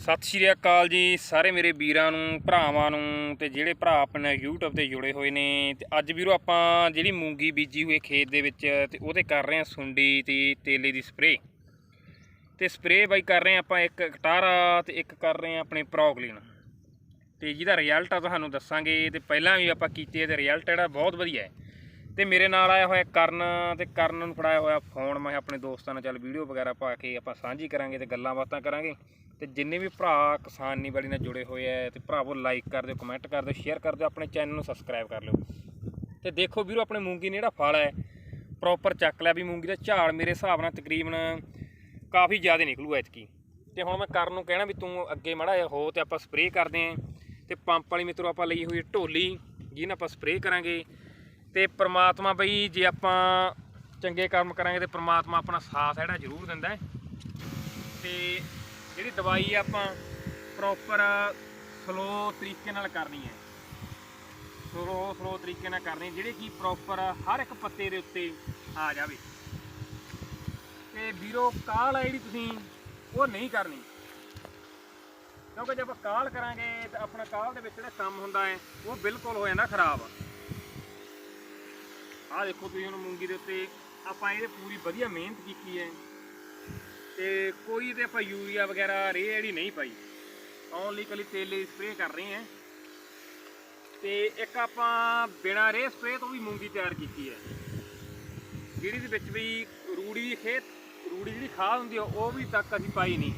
ਸਤਿ ਸ਼੍ਰੀ ਅਕਾਲ ਜੀ ਸਾਰੇ ਮੇਰੇ ਵੀਰਾਂ ਨੂੰ, ਭਰਾਵਾਂ ਨੂੰ ਤੇ ਜਿਹੜੇ ਭਰਾ ਆਪਣੇ YouTube ਤੇ ਜੁੜੇ ਹੋਏ ਨੇ। ਤੇ ਅੱਜ ਵੀਰੋ ਆਪਾਂ ਜਿਹੜੀ ਮੂੰਗੀ ਬੀਜੀ ਹੋਈ ਖੇਤ ਦੇ ਵਿੱਚ ਤੇ ਉਹਦੇ ਕਰ ਰਹੇ ਹਾਂ ਸੁੰਡੀ ਤੇ ਤੇਲੇ ਦੀ ਸਪਰੇ ਤੇ ਸਪਰੇ ਬਾਈ ਕਰ ਰਹੇ ਹਾਂ ਆਪਾਂ ਇੱਕ ਕਟਾਰਾ ਤੇ ਇੱਕ ਕਰ ਰਹੇ ਹਾਂ ਆਪਣੇ ਪ੍ਰੋਗਲਿਨ ਤੇ ਜਿਹਦਾ ਰਿਜ਼ਲਟ ਆ ਤੁਹਾਨੂੰ ਦੱਸਾਂਗੇ ਤੇ ਪਹਿਲਾਂ ਵੀ ਆਪਾਂ ਕੀਤੇ ਤੇ ਰਿਜ਼ਲਟ ਜਿਹੜਾ ਬਹੁਤ ਵਧੀਆ ਹੈ। ਤੇ ਮੇਰੇ ਨਾਲ ਆਇਆ ਹੋਇਆ ਕਰਨ ਤੇ ਕਰਨ ਨੂੰ ਫੜਾਇਆ ਹੋਇਆ ਫੋਨ, ਮੈਂ ਆਪਣੇ ਦੋਸਤਾਂ ਨਾਲ ਚੱਲ ਵੀਡੀਓ ਵਗੈਰਾ ਪਾ ਕੇ ਆਪਾਂ ਸਾਂਝੀ ਕਰਾਂਗੇ ਤੇ ਗੱਲਾਂ ਬਾਤਾਂ ਕਰਾਂਗੇ। ਤੇ ਜਿੰਨੇ ਵੀ ਭਰਾ ਕਿਸਾਨੀ ਵਾਲੀ ਨਾਲ ਜੁੜੇ ਹੋਏ ਆ ਤੇ ਭਰਾਵੋ ਲਾਈਕ ਕਰ ਦਿਓ ਕਮੈਂਟ ਕਰ ਦਿਓ ਸ਼ੇਅਰ ਕਰ ਦਿਓ, ਆਪਣੇ ਚੈਨਲ ਨੂੰ ਸਬਸਕ੍ਰਾਈਬ ਕਰ ਲਿਓ। ਤੇ ਦੇਖੋ ਵੀਰੋ, ਆਪਣੇ ਮੂੰਗੀ ਨੇ ਜਿਹੜਾ ਫਲ ਹੈ ਪ੍ਰੋਪਰ ਚੱਕ ਲਿਆ ਵੀ ਮੂੰਗੀ ਦਾ ਝਾੜ ਮੇਰੇ ਹਿਸਾਬ ਨਾਲ ਤਕਰੀਬਨ ਕਾਫੀ ਜ਼ਿਆਦਾ ਨਿਕਲੂਗਾ ਐਤਕੀ। ਤੇ ਹੁਣ ਮੈਂ ਕਰਨ ਨੂੰ ਕਹਿਣਾ ਵੀ ਤੂੰ ਅੱਗੇ ਮੜਾ ਜਿਹਾ ਹੋ ਤੇ ਆਪਾਂ ਸਪਰੇਅ ਕਰਦੇ ਆਂ। ਤੇ ਪੰਪ ਵਾਲੀ ਮਿੱਤਰੋ ਆਪਾਂ ਲਈ ਹੋਈ ਢੋਲੀ ਜਿਹਨਾਂ ਆਪਾਂ ਸਪਰੇਅ ਕਰਾਂਗੇ। ਤੇ ਪ੍ਰਮਾਤਮਾ ਬਈ ਜੇ ਆਪਾਂ ਚੰਗੇ ਕੰਮ ਕਰਾਂਗੇ ਤੇ ਪ੍ਰਮਾਤਮਾ ਆਪਣਾ ਸਾਥ ਹੈ ਜਿਹੜਾ ਜ਼ਰੂਰ ਦਿੰਦਾ ਹੈ। ਤੇ ਜਿਹੜੀ ਦਵਾਈ ਆਪਾਂ ਪ੍ਰੋਪਰ ਸਲੋ ਤਰੀਕੇ ਨਾਲ ਕਰਨੀ ਹੈ। ਸਲੋ ਸਲੋ ਤਰੀਕੇ ਨਾਲ ਕਰਨੀ ਜਿਹੜੀ ਕਿ ਪ੍ਰੋਪਰ ਹਰ ਇੱਕ ਪੱਤੇ ਦੇ ਉੱਤੇ ਆ ਜਾਵੇ। ਤੇ ਵੀਰੋ, ਕਾਲ ਆ ਜਿਹੜੀ ਤੁਸੀਂ, ਉਹ ਨਹੀਂ ਕਰਨੀ। ਕਿਉਂਕਿ ਜੇ ਆਪਾਂ ਕਾਲ ਕਰਾਂਗੇ ਤਾਂ ਆਪਣਾ ਕਾਲ ਦੇ ਵਿੱਚ ਜਿਹੜਾ ਕੰਮ ਹੁੰਦਾ ਹੈ, ਉਹ ਬਿਲਕੁਲ ਹੋ ਜਾਂਦਾ ਖਰਾਬ। ਆਹ ਦੇਖੋ ਤੁਸੀਂ ਹੁਣ ਮੂੰਗੀ ਦੇ ਉੱਤੇ ਆਪਾਂ ਇਹਦੇ ਪੂਰੀ ਵਧੀਆ ਮਿਹਨਤ ਕੀਤੀ ਹੈ। ਤੇ ਕੋਈ ਤੇ ਆਪਾਂ ਯੂਰੀਆ ਵਗੈਰਾ ਰੇ ਜਿਹੜੀ ਨਹੀਂ ਪਾਈ। ਓਨਲੀ ਕਲੀ ਤੇਲੇ ਦੀ ਸਪਰੇਅ ਕਰ ਰਹੇ ਹਾਂ। ਤੇ ਇੱਕ ਆਪਾਂ ਬਿਨਾ ਰੇ ਸਪਰੇਅ ਤੋਂ ਵੀ ਮੂੰਗੀ ਤਿਆਰ ਕੀਤੀ ਹੈ। ਜਿਹੜੀ ਦੇ ਵਿੱਚ ਵੀ ਰੂੜੀ ਦੀ ਖੇਤ, ਰੂੜੀ ਜਿਹੜੀ ਖਾਦ ਹੁੰਦੀ ਆ, ਉਹ ਵੀ ਤੱਕ ਅਸੀਂ ਪਾਈ ਨਹੀਂ।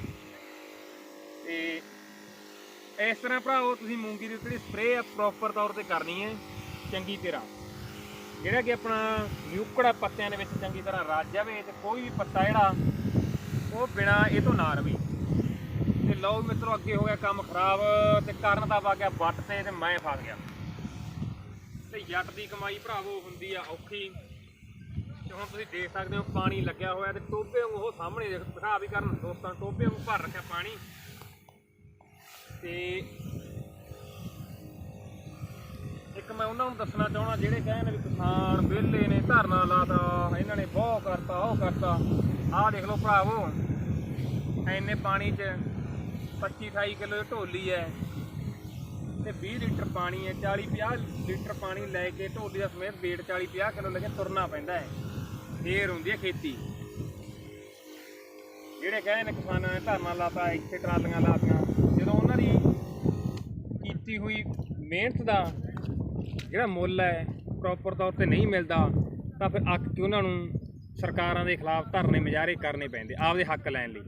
ਤੇ ਇਸ ਤਰ੍ਹਾਂ ਭਰਾਵੋ, ਤੁਸੀਂ ਮੂੰਗੀ ਦੀ ਜਿਹੜੀ ਸਪਰੇਅ ਪ੍ਰੋਪਰ ਤੌਰ ਤੇ ਕਰਨੀ ਹੈ। ਚੰਗੀ ਤਰ੍ਹਾਂ। ਜਿਹੜਾ ਕਿ ਆਪਣਾ ਨਿਊਕੜਾ ਪੱਤਿਆਂ ਦੇ ਵਿੱਚ ਚੰਗੀ ਤਰ੍ਹਾਂ ਰੱਜ ਜਾਵੇ ਤੇ ਕੋਈ ਵੀ ਪੱਤਾ ਜਿਹੜਾ, ਉਹ ਬਿਨਾ ਇਹ ਤੋਂ ਨਾ ਰਵੇ। ਤੇ ਲਓ ਮਿੱਤਰੋ, ਅੱਗੇ ਹੋ ਗਿਆ ਕੰਮ ਖਰਾਬ ਤੇ ਕਰਨ ਦਾ ਵਾ ਗਿਆ ਵੱਟ ਤੇ ਤੇ ਮੈਂ ਫਸ ਗਿਆ। ਤੇ ਜੱਟ ਦੀ ਕਮਾਈ ਭਰਾਵੋ ਹੁੰਦੀ ਆ ਔਖੀ। ਤੇ ਹੁਣ ਤੁਸੀਂ ਦੇਖ ਸਕਦੇ ਹੋ ਪਾਣੀ ਲੱਗਿਆ ਹੋਇਆ ਤੇ ਟੋਬੇ ਵਾਂਗੂ ਉਹ ਸਾਹਮਣੇ ਦੇਖ, ਦਿਖਾ ਵੀ ਕਰਨ, ਦੋਸਤਾਂ ਟੋਬੇ ਨੂੰ ਭਰ ਰੱਖਿਆ ਪਾਣੀ। ਤੇ ਇੱਕ ਮੈਂ ਉਹਨਾਂ ਨੂੰ ਦੱਸਣਾ ਚਾਹਣਾ ਜਿਹੜੇ ਕਹਿੰਦੇ ਨੇ ਵੀ ਕਿਸਾਨ ਵਿਹਲੇ ਨੇ, ਧਰਨਾ ਲਾਤਾ, ਇਹਨਾਂ ਨੇ ਬਹੁਤ ਕਰਤਾ, ਉਹ ਕਰਤਾ। ਆਹ ਦੇਖ ਲਓ ਭਰਾਵੋ ਐਨੇ ਪਾਣੀ 'ਚ 25 28 ਕਿਲੋ ਦੀ ਢੋਲੀ ਹੈ ਤੇ 20 ਲੀਟਰ ਪਾਣੀ ਹੈ 40 50 ਲੀਟਰ ਪਾਣੀ ਲੈ ਕੇ ਢੋਲੀ ਦਾ ਸਮੇਤ ਵੇਟ 40 50 ਕਿਲੋ ਲੈ ਕੇ ਤੁਰਨਾ ਪੈਂਦਾ ਹੈ। ਫੇਰ ਹੁੰਦੀ ਹੈ ਖੇਤੀ। ਜਿਹੜੇ ਕਹਿੰਦੇ ਨੇ ਕਿਸਾਨਾਂ ਨੇ ਧਰਨਾ ਲਾਤਾ, ਇੱਥੇ ਟਰਾਲੀਆਂ ਲਾਤੀਆਂ, ਜਦੋਂ ਉਹਨਾਂ ਦੀ ਕੀਤੀ ਹੋਈ ਮਿਹਨਤ ਦਾ ਜਿਹੜਾ ਮੁੱਲ ਹੈ ਪ੍ਰੋਪਰ ਤੌਰ ਤੇ ਨਹੀਂ ਮਿਲਦਾ, ਤਾਂ ਫਿਰ ਅੱਕ ਕੇ ਉਹਨਾਂ ਨੂੰ ਸਰਕਾਰਾਂ ਦੇ ਖਿਲਾਫ ਧਰਨੇ ਮੁਜ਼ਾਹਰੇ ਕਰਨੇ ਪੈਂਦੇ, ਆਪਦੇ ਹੱਕ ਲੈਣ ਲਈ।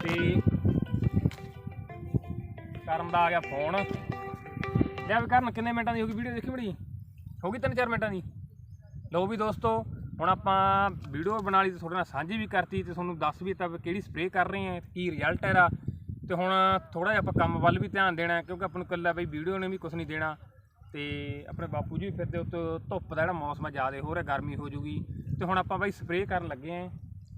ਤੇ ਕਰਨ ਦਾ ਆ ਗਿਆ ਫੋਨ। ਲਿਆ ਵੀ ਕਰਨ ਕਿੰਨੇ ਮਿੰਟਾਂ ਦੀ ਹੋ ਗਈ ਵੀਡੀਓ ਦੇਖੀ ਬੜੀ? ਹੋ ਗਈ 3-4 ਮਿੰਟਾਂ ਦੀ? ਲਓ ਵੀ ਦੋਸਤੋ, ਹੁਣ ਆਪਾਂ ਵੀਡੀਓ ਬਣਾ ਲਈ ਤੇ ਤੁਹਾਡੇ ਨਾਲ ਸਾਂਝੀ ਵੀ ਕਰਤੀ ਤੇ ਤੁਹਾਨੂੰ ਦੱਸ ਵੀ ਤਾਂ ਕਿਹੜੀ ਸਪਰੇਅ ਕਰ ਰਹੇ ਆ, ਕੀ ਰਿਜ਼ਲਟ ਹੈ ਇਹਦਾ। ਤੇ ਹੁਣ ਥੋੜਾ ਜਿਹਾ ਆਪਾਂ ਕੰਮ ਵੱਲ ਵੀ ਧਿਆਨ ਦੇਣਾ, ਕਿਉਂਕਿ ਆਪਾਂ ਨੂੰ ਇਕੱਲਾ ਬਈ ਵੀਡੀਓ ਨੇ ਵੀ ਕੁਝ ਨਹੀਂ ਦੇਣਾ। ਤੇ ਆਪਣੇ ਬਾਪੂ ਜੀ ਵੀ ਫਿਰਦੇ ਉੱਤੇ ਧੁੱਪ ਦਾ ਜਿਹੜਾ ਮੌਸਮ ਆ ਜ਼ਿਆਦਾ ਹੋ ਰਿਹਾ, ਗਰਮੀ ਹੋ ਜੂਗੀ। ਤੇ ਹੁਣ ਆਪਾਂ ਬਈ ਸਪਰੇਅ ਕਰਨ ਲੱਗੇ ਆਂ।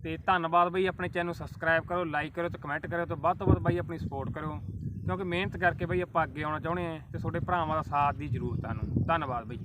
ਤੇ ਧੰਨਵਾਦ ਬਈ ਆਪਣੇ ਚੈਨਲ ਨੂੰ ਸਬਸਕ੍ਰਾਈਬ ਕਰੋ ਲਾਈਕ ਕਰੋ ਤੇ ਕਮੈਂਟ ਕਰੋ ਤੇ ਵੱਧ ਤੋਂ ਵੱਧ ਬਈ ਆਪਣੀ ਸਪੋਰਟ ਕਰੋ। ਕਿਉਂਕਿ ਮਿਹਨਤ ਕਰਕੇ ਬਈ ਆਪਾਂ ਅੱਗੇ ਆਉਣਾ ਚਾਹੁੰਦੇ ਆਂ ਤੇ ਤੁਹਾਡੇ ਭਰਾਵਾਂ ਦਾ ਸਾਥ ਦੀ ਜ਼ਰੂਰਤ ਆ ਨੂੰ ਧੰਨਵਾਦ ਬਈ।